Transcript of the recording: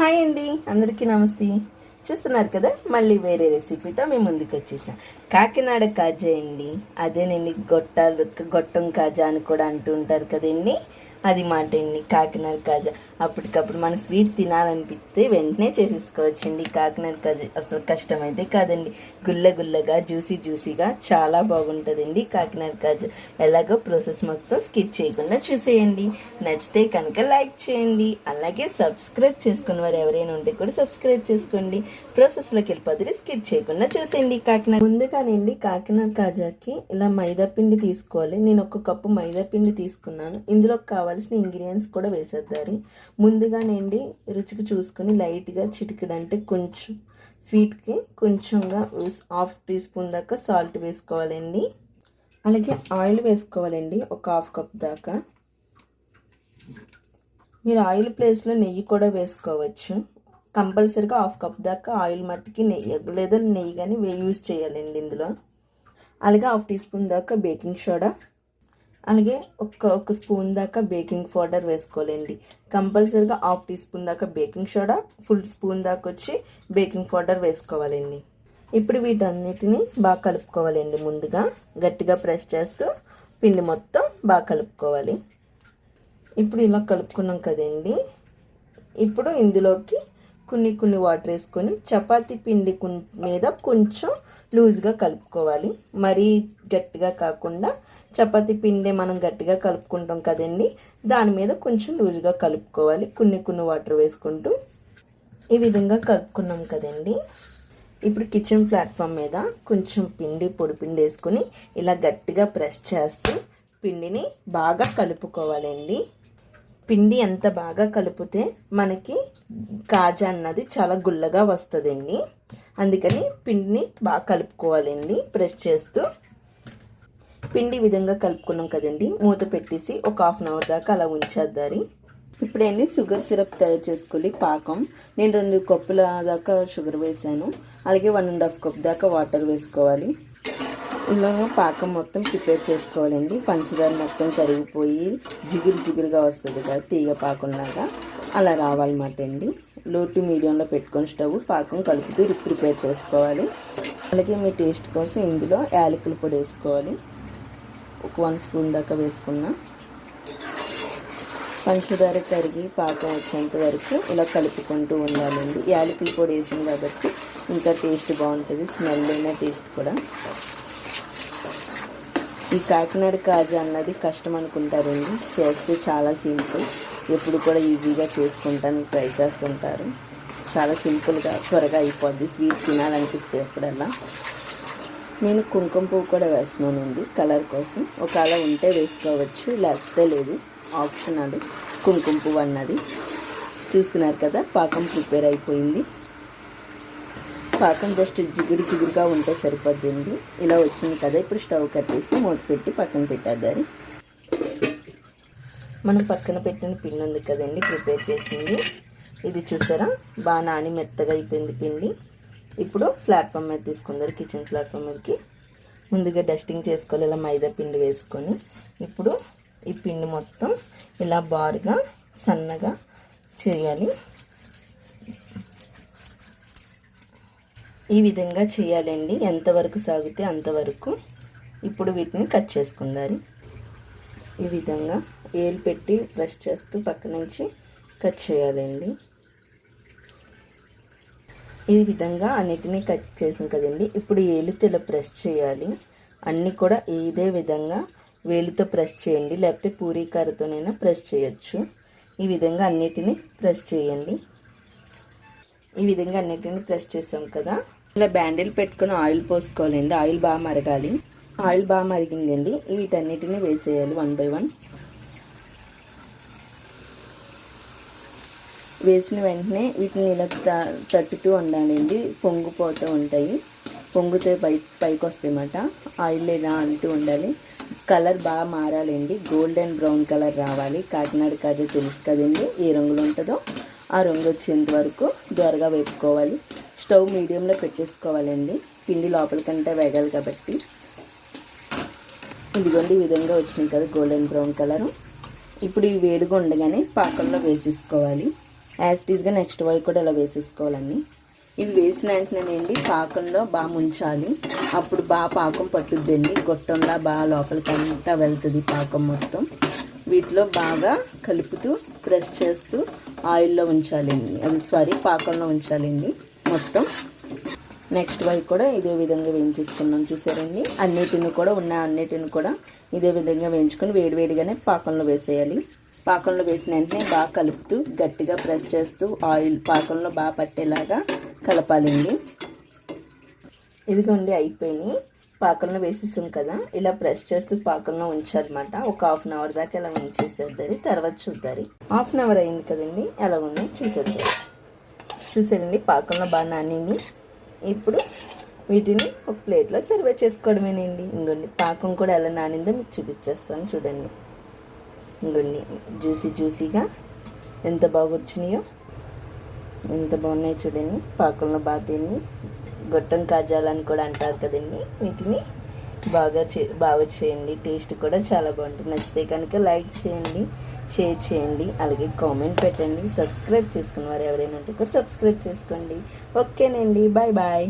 Hi అండి. అందరికీ నమస్తే. చూస్తున్నారు కదా మళ్ళీ వేరే రెసిపీతో మేము ముందుకు వచ్చేసాం. కాకినాడ కాజా అండి. అదేనండి గొట్టాలు గొట్టం కాజా అని కూడా అంటూ ఉంటారు కదండి. అది మాట అండి కాకినాడ కాజా. అప్పటికప్పుడు మన స్వీట్ తినాలనిపిస్తే వెంటనే చేసేసుకోవచ్చండి. కాకినాడ కాజా అసలు కష్టమైతే కాదండి. గుల్ల గుల్లగా జ్యూసీ జ్యూసీగా చాలా బాగుంటుందండి కాకినాడ కాజా. ఎలాగో ప్రాసెస్ మొత్తం స్కిప్ చేయకుండా చూసేయండి. నచ్చితే కనుక లైక్ చేయండి. అలాగే సబ్స్క్రైబ్ చేసుకున్న వారు ఎవరైనా ఉంటే కూడా సబ్స్క్రైబ్ చేసుకోండి. ప్రాసెస్లోకి వెళ్ళిపోతే స్కిప్ చేయకుండా చూసేయండి కాకినాడ. ముందుగానండి కాకినాడ కాజాకి ఇలా మైదా పిండి తీసుకోవాలి. నేను ఒక కప్పు మైదా పిండి తీసుకున్నాను. ఇందులో కావాలి కావాల్సిన ఇంగ్రీడియంట్స్ కూడా వేసేస్తారు ముందుగా నేండి రుచికి చూసుకుని లైట్గా చిటికెడు అంటే కొంచెం స్వీట్కి కొంచెంగా హాఫ్ టీ స్పూన్ దాకా సాల్ట్ వేసుకోవాలండి. అలాగే ఆయిల్ వేసుకోవాలండి ఒక హాఫ్ కప్ దాకా. మీరు ఆయిల్ ప్లేస్లో నెయ్యి కూడా వేసుకోవచ్చు. కంపల్సరీగా హాఫ్ కప్ దాకా ఆయిల్ మట్టికి నెయ్యి లేదా నెయ్యి కానీ యూజ్ చేయాలండి ఇందులో. అలాగే హాఫ్ టీ స్పూన్ దాకా బేకింగ్ సోడా అలాగే ఒక ఒక స్పూన్ దాకా బేకింగ్ పౌడర్ వేసుకోవాలండి. కంపల్సరీగా హాఫ్ టీ స్పూన్ దాకా బేకింగ్ సోడా ఫుల్ స్పూన్ దాకా వచ్చి బేకింగ్ పౌడర్ వేసుకోవాలండి. ఇప్పుడు వీటన్నిటిని బాగా కలుపుకోవాలండి ముందుగా. గట్టిగా ప్రెస్ చేస్తూ పిండి మొత్తం బాగా కలుపుకోవాలి. ఇప్పుడు ఇలా కలుపుకున్నాం కదండి. ఇప్పుడు ఇందులోకి కొన్ని కొన్ని వాటర్ వేసుకొని చపాతీ పిండి మీద కొంచెం లూజ్గా కలుపుకోవాలి. మరీ గట్టిగా కాకుండా చపాతీ పిండి మనం గట్టిగా కలుపుకుంటాం కదండి. దాని మీద కొంచెం లూజ్గా కలుపుకోవాలి. కొన్ని కొన్ని వాటర్ వేసుకుంటూ ఈ విధంగా కలుపుకున్నాం కదండి. ఇప్పుడు కిచెన్ ప్లాట్ఫామ్ మీద కొంచెం పిండి పొడి పిండి వేసుకొని ఇలా గట్టిగా ప్రెస్ చేస్తూ పిండిని బాగా కలుపుకోవాలండి. పిండి ఎంత బాగా కలిపితే మనకి కాజా అన్నది చాలా గుల్లగా వస్తుందండి. అందుకని పిండిని బాగా కలుపుకోవాలండి. ప్రెస్ చేస్తూ పిండి విధంగా కలుపుకున్నాం కదండి. మూత పెట్టేసి ఒక హాఫ్ అన్ అవర్ దాకా అలా ఉంచేద్దారి. ఇప్పుడేంటి షుగర్ సిరప్ తయారు చేసుకోవాలి పాకం. నేను రెండు కప్పుల దాకా షుగర్ వేసాను. అలాగే వన్ అండ్ హాఫ్ కప్ దాకా వాటర్ వేసుకోవాలి. ఇలా పాకం మొత్తం ప్రిపేర్ చేసుకోవాలండి. పంచదార మొత్తం కరిగిపోయి జిగురు జిగురుగా వస్తుంది కదా తీగ పాకంలాగా. అలా రావాలన్నమాట అండి. లో టు మీడియంలో పెట్టుకొని స్టవ్ పాకం కలుపుతూ ప్రిపేర్ చేసుకోవాలి. అలాగే మీ టేస్ట్ కోసం ఇందులో యాలకుల పొడి వేసుకోవాలి. ఒక వన్ స్పూన్ దాకా వేసుకున్నా. పంచదార కరిగి పాకం వచ్చేంత వరకు ఇలా కలుపుకుంటూ ఉండాలండి. యాలకుల పొడి వేసింది కాబట్టి ఇంకా టేస్ట్ బాగుంటుంది స్మెల్ అయిన టేస్ట్ కూడా. ఈ కాకినాడ కాజా అన్నది కష్టం అనుకుంటారండి. చేస్తే చాలా సింపుల్. ఎప్పుడు కూడా ఈజీగా చేసుకుంటాను ట్రై చేస్తుంటారు. చాలా సింపుల్గా త్వరగా అయిపోద్ది. స్వీట్ తినాలనిపిస్తే ఎప్పుడల్లా నేను కుంకుమ పువ్వు కూడా వేస్తున్నానండి కలర్ కోసం. ఒకవేళ ఉంటే వేసుకోవచ్చు లేకపోతే లేదు. ఆప్షన్ అది. కుంకుమ పువ్వు అన్నది. చూస్తున్నారు కదా పాకం ప్రిపేర్ అయిపోయింది. పాకం జస్ట్ జిగురు జిగురుగా ఉంటే సరిపోద్దండి. ఇలా వచ్చింది కదా ఇప్పుడు స్టవ్ కట్టేసి మూత పెట్టి పక్కన పెట్టేద్దారు మనం పక్కన పెట్టిన పిండి ఉంది కదండి ప్రిపేర్ చేసింది. ఇది చూసారా? బాగా నాని మెత్తగా అయిపోయింది పిండి. ఇప్పుడు ప్లాట్ఫామ్ మీద తీసుకుందారు కిచెన్ ప్లాట్ఫామ్ మీదకి. ముందుగా డస్టింగ్ చేసుకోవాలి ఇలా మైదా పిండి వేసుకొని. ఇప్పుడు ఈ పిండి మొత్తం ఇలా బారుగా సన్నగా చేయాలి. ఈ విధంగా చేయాలండి. ఎంతవరకు సాగితే అంతవరకు ఇప్పుడు వీటిని కట్ చేసుకుందారి. ఈ విధంగా ఏలు పెట్టి ప్రెస్ చేస్తూ పక్క నుంచి కట్ చేయాలండి. ఈ విధంగా అన్నిటినీ కట్ చేసాం కదండి. ఇప్పుడు ఏలుతో ఇలా ప్రెస్ చేయాలి. అన్నీ కూడా ఇదే విధంగా వేలితో ప్రెస్ చేయండి. లేకపోతే పూరీకారతోనైనా ప్రెస్ చేయొచ్చు. ఈ విధంగా అన్నిటినీ ప్రెస్ చేయండి. ఈ విధంగా అన్నిటిని ప్రెస్ చేసాం కదా. ఇలా బ్యాండిల్ పెట్టుకుని ఆయిల్ పోసుకోవాలండి. ఆయిల్ బాగా మరగాలి. ఆయిల్ బాగా మరిగిందండి. వీటన్నిటిని వేసేయాలి వన్ బై వన్. వేసిన వెంటనే వీటిని ఇలా తట్టుతూ ఉండాలండి. పొంగిపోతూ ఉంటాయి. పొంగితే పై పైకి వస్తాయన్నమాట ఆయిల్ ఇలా అంటూ ఉండాలి. కలర్ బాగా మారాలండి. గోల్డెన్ బ్రౌన్ కలర్ రావాలి. కాకినాడ కాజా తెలుసు కదండి. ఏ రంగులో ఉంటుందో ఆ రంగు వచ్చేంత వరకు దొరగా వేపుకోవాలి. స్టవ్ మీడియంలో పెట్టేసుకోవాలండి. పిండి లోపలికంటే వేగాలి కాబట్టి. ఇదిగోండి ఈ విధంగా వచ్చినాయి కదా గోల్డెన్ బ్రౌన్ కలరు. ఇప్పుడు ఈ వేడిగా ఉండగానే పాకంలో వేసేసుకోవాలి. యాజ్ టీజ్గా నెక్స్ట్ వై కూడా ఇలా వేసేసుకోవాలండి. ఇవి వేసిన వెంటనేనండి పాకంలో బాగా ముంచాలి. అప్పుడు బాగా పాకం పట్టుద్దండి. గొట్టంలా బాగా లోపలికంతా వెళ్తుంది పాకం మొత్తం. వీటిలో బాగా కలుపుతూ ప్రెస్ చేస్తూ ఆయిల్లో ఉంచాలండి. అది సారీ పాకంలో ఉంచాలండి. మొత్తం. నెక్స్ట్ వైపు కూడా ఇదే విధంగా వేయించేసుకున్నాం చూసారండి. అన్నిటిని కూడా ఉన్న అన్నిటిని కూడా ఇదే విధంగా వేయించుకొని వేడివేడిగానే పాకంలో వేసేయాలి. పాకంలో వేసిన వెంటనే బాగా కలుపుతూ గట్టిగా ప్రెస్ చేస్తూ ఆయిల్ పాకంలో బాగా పట్టేలాగా కలపాలండి. ఇదిగోండి అయిపోయినాయి. పాకంలో వేసేసాం కదా. ఇలా ప్రెస్ చేస్తూ పాకంలో ఉంచాలన్నమాట. ఒక హాఫ్ అన్ అవర్ దాకా ఇలా ఉంచేసేద్దరి తర్వాత చూద్దారి. హాఫ్ అన్ అవర్ అయింది కదండి. ఎలా ఉన్నాయి చూసేద్దరు చూసారండి పాకంలో బాగా నానింది ఇప్పుడు వీటిని ఒక ప్లేట్లో సర్వ్ చేసుకోవడమేనండి. ఇంకోండి పాకం కూడా ఎలా నానిందో మీకు చూపించేస్తాను చూడండి. ఇంకోండి జ్యూసీ జ్యూసీగా ఎంత బాగా వచ్చినాయో ఎంత బాగున్నాయి చూడండి. పాకంలో బాగా తిని గొట్టం కాజాలని కూడా అంటారు కదండి. వీటిని బాగా చే బాగా చేయండి. టేస్ట్ కూడా చాలా బాగుంటుంది. నచ్చితే కనుక లైక్ చేయండి. షేర్ చేయండి అలాగే కామెంట్ పెట్టండి సబ్స్క్రైబ్ చేసుకున్న వారు ఎవరైనా ఉంటే కూడా సబ్స్క్రైబ్ చేసుకోండి. ఓకేనండి బాయ్ బాయ్.